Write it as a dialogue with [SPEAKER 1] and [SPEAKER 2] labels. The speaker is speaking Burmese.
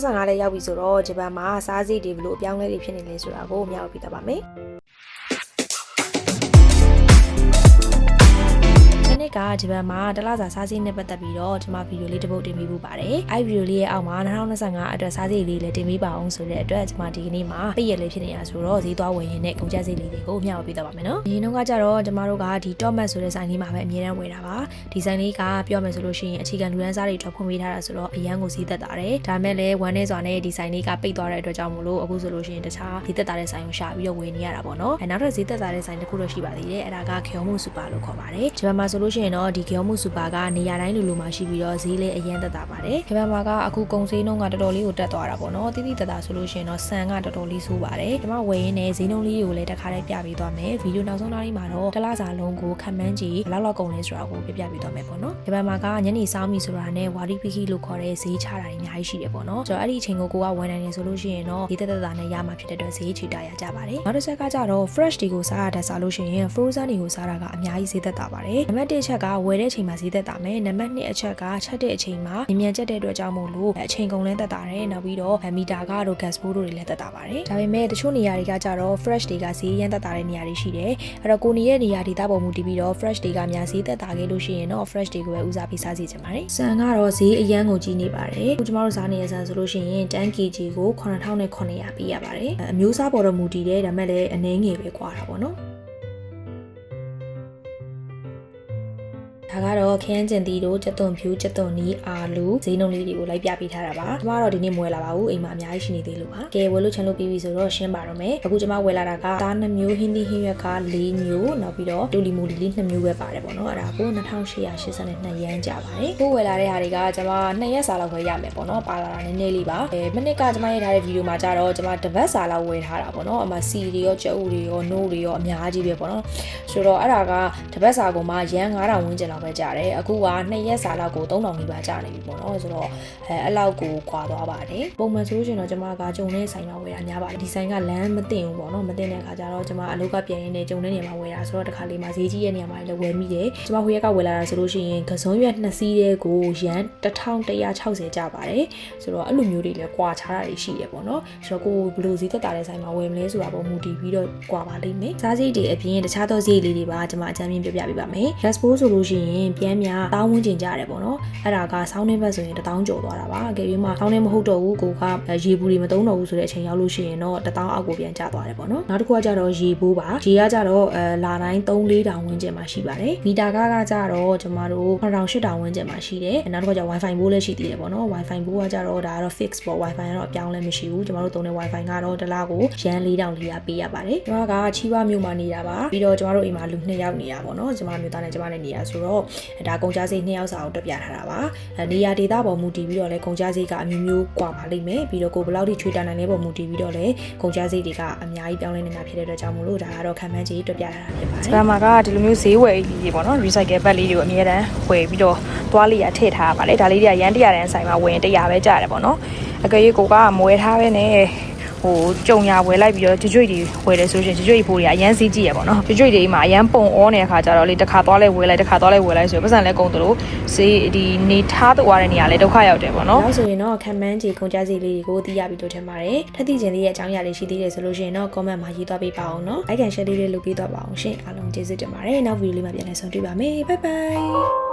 [SPEAKER 1] 2025လည်းရောက်ပြီဆိုတော့ဂျပန်မှာစားစိတ်တွေဘလို့အပြောင်းလဲတွေဖြစ်နေလဲဆိုတာကိုမျှဝေပြသပါမယ် ဒီနေ့ကဂျပန်မှာတလစာစားစိတ်နဲ့ပတ်သက်ပြီးတော့ကျွန်မဗီဒီယိုလေးတစ်ပုဒ်တင်ပေးဖို့ပါတယ်။အဲဒီဗီဒီယိုလေးရဲ့အောက်မှာ2025အတွက်စားစိတ်လေးလည်းတင်ပေးပါအောင်ဆိုတဲ့အတွက်ကျွန်မဒီကနေ့မှာပြည့်ရလေးဖြစ်နေတာဆိုတော့ဈေးသွားဝင်ရင်နဲ့ကုန်ကျစရိတ်လေးတွေကိုမျှဝေပြသပါမယ်နော်။ဒီနေ့ကကြတော့ကျွန်မတို့ကဒီ Top Mat ဆိုတဲ့ဆိုင်လေးမှာပဲအမြဲတမ်းဝယ်တာပါ။ဒီဆိုင်လေးကပြောမယ်ဆိုလို့ရှိရင်အခြေခံလူရန်စားတွေအတွက်ဖွင့်ပေးထားတာဆိုတော့အရန်ကိုဈေးသက်သာတယ်။ဒါမဲ့လည်းဝမ်းနေစွာနဲ့ဒီဆိုင်လေးကပိတ်သွားတဲ့အတွက်ကြောင့်မို့လို့အခုဆိုလို့ရှိရင်တခြားဈေးသက်သာတဲ့ဆိုင်ကိုရှာပြီးတော့ဝယ်နေရတာပေါ့နော်။အဲနောက်ထပ်ဈေးသက်သာတဲ့ဆိုင်တစ်ခုတော့ရှိပါသေးတယ်။အဲဒါကခေယုံမှုစူပါလို့ခေါ်ပါတယ်။ဂျပန်မှာဆိုလို့ရှိရင်တော့ဒီခေယုံမှုစူပါကနေရာတိုင်းလူလူမှာရှိပြီးတော့ဈေးလည်းအရန်သက်သာပါတယ်။ဂျပန်မှာကအခုကုန်စည်နှုန်းကတော်တော်လေးကိုတက်သွားတာပေါ့နော်။တိတိတသာဆိုလို့ရှိရင်တော့ဆန်ကတော်တော်လေးဆိုးပါတယ်။ကျွန်မဝယ်ရင်းနဲ့ဈေးနှုန်းလေးကိုလည်းတစ်ခါတည်းပြပေးသွားမယ်။ဗီဒီယိုနောက်ဆုံးနောက်လေးမှာတော့တစ်လစာလုံးကိုခံမှန်းကြည့်ဘယ်လောက်လောက်ကုန်လဲဆိုတာကိုပြပြပေးသွားမယ်ပေါ့နော်။ဂျပန်မှာကညနေစောင်းပြီဆိုတာနဲ့ဝါရီပီကီလို့ခေါ်တဲ့ဈေးချတာတွေအများကြီးရှိတယ်ပေါ့နော်။ကျွန်တော်အဲ့ဒီအချိန်ကိုကိုကဝယ်နိုင်နေဆိုလို့ရှိရင်တော့ဈေးသက်သက်သာနဲ့ရမှာဖြစ်တဲ့အတွက်ဈေးချီတာရကြပါတယ်။နောက်တစ်ချက်ကကြတော့ fresh တွေကိုစားရတဲ့စားလို့ရှိရင် frozen တွေကိုစားတာကအများကြီးဈေးသက်သာပါတယ်။နံပါတ်1အချက်ကဝယ်တဲ့အချိန်မှာဈေးသက်သာမယ်။နံပါတ်2အချက်ကချက်တဲ့အချိန်မှာမြန်မြန်ချက်တဲ့အတွက်ကြောင့်မို့လို့အချိန်ကုန်လဲသက်သာတယ်။နောက်ပြီးတော့မီတာကတော့ gas ဘိုးတို့တွေလည်းသက်သာပါတယ်။ဒါပေမဲ့တချို့နေရာတွေကကြတော့ fresh တွေကဈေးရမ်းသက်သာတဲ့နေရာတွေရှိတယ်။အဲ့တော့ကိုနေတဲ့နေရာဒေသပေါ်မူတည်ပြီးတော့ fresh တွေကများဈေးသက်သာခဲ့လို့ရှိရင်တော့ fresh တွေကိုပဲဦးစားပေးစားစီချင်ပါတယ်။ဆန်ကတော့ဈေးအရန်ကိုကြီးနေပါတယ်။အခုကျမတို့စားနေတဲ့ဆန်ဆိုလို့ရှိရင် 10kg ကို9900ပေးရပါတယ်။အမျိုးအစားပေါ်တော့မူတည်တယ်ဒါပေမဲ့လည်းအနည်းငယ်ပဲကွာတာပေါ့နော်။ ဒါကတော့ခင်းကျင်တီတို့ကြက်သွန်ဖြူကြက်သွန်နီးအာလူဈေးနှုန်းလေးတွေကိုလိုက်ပြပေးထားတာပါကျမတော့ဒီနေ့မဝယ်လာပါဘူးအိမ်မှာအများကြီးရှိနေသေးလို့ပါကဲဝယ်လို့ချင်လို့ပြီးပြီဆိုတော့ရှင်းပါတော့မယ်အခုကျမဝယ်လာတာကသား2မျိုးဟင်းသီးဟင်းရွက်က4မျိုးနောက်ပြီးတော့တူလီမူလီလေး2မျိုးပဲပါတယ်ပေါ့နော်အဲ့ဒါကို2882ရမ်းကြပါတယ်ကိုဝယ်လာတဲ့ဟာတွေကကျမ2ရက်စာလောက်ပဲရမယ်ပေါ့နော်ပါလာတာနည်းနည်းလေးပါအဲမနစ်ကကျမရိုက်ထားတဲ့ဗီဒီယိုမှာကြတော့ကျမတစ်ပတ်စာလောက်ဝယ်ထားတာပေါ့နော်အမစီတွေရောကြက်ဥတွေရောနိုးတွေရောအများကြီးပဲပေါ့နော်ဆိုတော့အဲ့ဒါကတစ်ပတ်စာကိုမှရမ်း9000ဝန်းကျင်လောက်ပဲကြတယ်အခုက2ရက်စာလောက်ကို3000နီးပါးကြနေပြီပေါ့နော်ဆိုတော့အဲအဲ့လောက်ကိုခွာသွားပါတယ်ပုံမှန်ဆိုရှင်တော့ကျမကဂျုံနဲ့ဆိုင်မှာဝယ်တာများပါတယ်ဒီဆိုင်ကလမ်းမတင်ဘူးပေါ့နော်မတင်တဲ့အခါကျတော့ကျမအလုပ်ကပြန်ရင်းနဲ့ဂျုံတဲ့နေရာမှာဝယ်တာဆိုတော့တစ်ခါလေးမှာဈေးကြီးရဲ့နေရာမှာလည်းဝယ်မိတယ်ကျမဟိုရက်ကဝယ်လာတာဆိုလို့ရှိရင်ကစုံရွက်2စီးတဲ့ကိုရန်1160ကျပါတယ်ဆိုတော့အဲ့လိုမျိုးတွေလည်းကွာခြားတာတွေရှိတယ်ပေါ့နော်ဆိုတော့ကိုဘယ်လိုဈေးသက်သာတဲ့ဆိုင်မှာဝယ်မလဲဆိုတာပုံမူတည်ပြီးတော့ကွာပါလိမ့်မယ်စားစိတ်တွေအပြင်တခြားသောဈေးလေးတွေပါကျမအကြမ်းမြင်ပြပြပေးပါမယ် gas bowl ဆိုလို့ရှိရင်ပြန်များတောင်းဝန်းကျင်ကြရတယ်ပေါ့နော်အဲ့ဒါကဆောင်းနှင်းဘက်ဆိုရင်1000ကျော်သွားတာပါအကယ်၍မှဆောင်းနှင်းမဟုတ်တော့ဘူးကိုကရေဘူးတွေမသုံးတော့ဘူးဆိုတဲ့အချိန်ရောက်လို့ရှိရင်တော့1000အောက်ကိုပြန်ကျသွားတယ်ပေါ့နော်နောက်တစ်ခုကကြတော့ရေဘူးပါရေကကြတော့အဲလာတိုင်း3 4တောင်ဝန်းကျင်မှာရှိပါတယ်မီတာကကကြတော့ကျမတို့9000 8000ဝန်းကျင်မှာရှိတယ်နောက်တစ်ခုကကြ wifi ဘိုးလည်းရှိသေးတယ်ပေါ့နော် wifi ဘိုးကကြတော့ဒါကတော့ fix ပေါ့ wifi ကတော့အပြောင်းလဲမရှိဘူးကျမတို့သုံးတဲ့ wifi ကတော့တစ်လားကိုရန်4400ပေးရပါတယ်ကျမကချီးဝါမြို့မှာနေတာပါပြီးတော့ကျမတို့အိမ်မှာလူ2ယောက်နေတာပေါ့နော်ကျမမျိုးသားနဲ့ကျမနဲ့နေတာဆိုတော့ဒါကုန်ကြစိတ်2ယောက်စာကိုတက်ပြထားတာပါနေရာဒေသပေါ်မူတည်ပြီးတော့လဲကုန်ကြစိတ်ကအမျိုးမျိုးကွာပါလိမ့်မယ်ပြီးတော့ကိုဘယ်လောက်ထိချွေတာနိုင်လဲပေါ်မူတည်ပြီးတော့လဲကုန်ကြစိတ်တွေကအများကြီးပြောင်းလဲနေတာဖြစ်တဲ့အတွက်ကြောင့်မို့လို့ဒါကတော့ခံမှန်းကြီးတက်ပြထားတာဖြစ်ပါတယ်
[SPEAKER 2] ဒီမှာကဒီလိုမျိုးဈေးဝယ်ကြီးတွေပေါ့နော် recycle bag လေးတွေကိုအမြဲတမ်းဝယ်ပြီးတော့သွားလေးရထည့်ထားရပါတယ်ဒါလေးတွေကရန်တရာတန်းဆိုင်မှာဝယ်ရင်တရာပဲကြရတယ်ပေါ့နော်အကယ်၍ကိုကမဝယ်ထားပဲနဲ့ ဟိုကြုံညာဝယ်လိုက်ပြီးတော့ကြွကြွတွေဝယ်တယ်ဆိုရှင်ကြွကြွဖိုးတွေကအရန်ဈေးကြီးရပေါ့နော်ကြွကြွတွေမှာအရန်ပုံအောနေတဲ့အခါကျတော့လေတစ်ခါသွားလဲဝယ်လိုက်တစ်ခါသွားလဲဝယ်လိုက်ဆိုတော့ပတ်စံလဲကုန်သလိုဈေးဒီနေထားသွားတဲ့နေရာလဲဒုက္ခရောက်တယ်ပေါ့နော်
[SPEAKER 1] နောက်ဆိုရင်တော့ခံမှန်းကြီးကုန်ကြစိတ်လေးတွေကိုသိရပြီလို့ထင်ပါတယ်ထပ်သိချင်သေးတဲ့အကြောင်းအရာလေးရှိသေးတယ်ဆိုလို့ရှိရင်တော့ comment မှာရေးသွားပေးပါအောင်နော် like and share လေးတွေလုပ်ပေးသွားပါအောင်ရှင်အားလုံးကျေးဇူးတင်ပါတယ်နောက်ဗီဒီယိုလေးမှာပြန်လည်ဆုံတွေ့ပါမယ် bye bye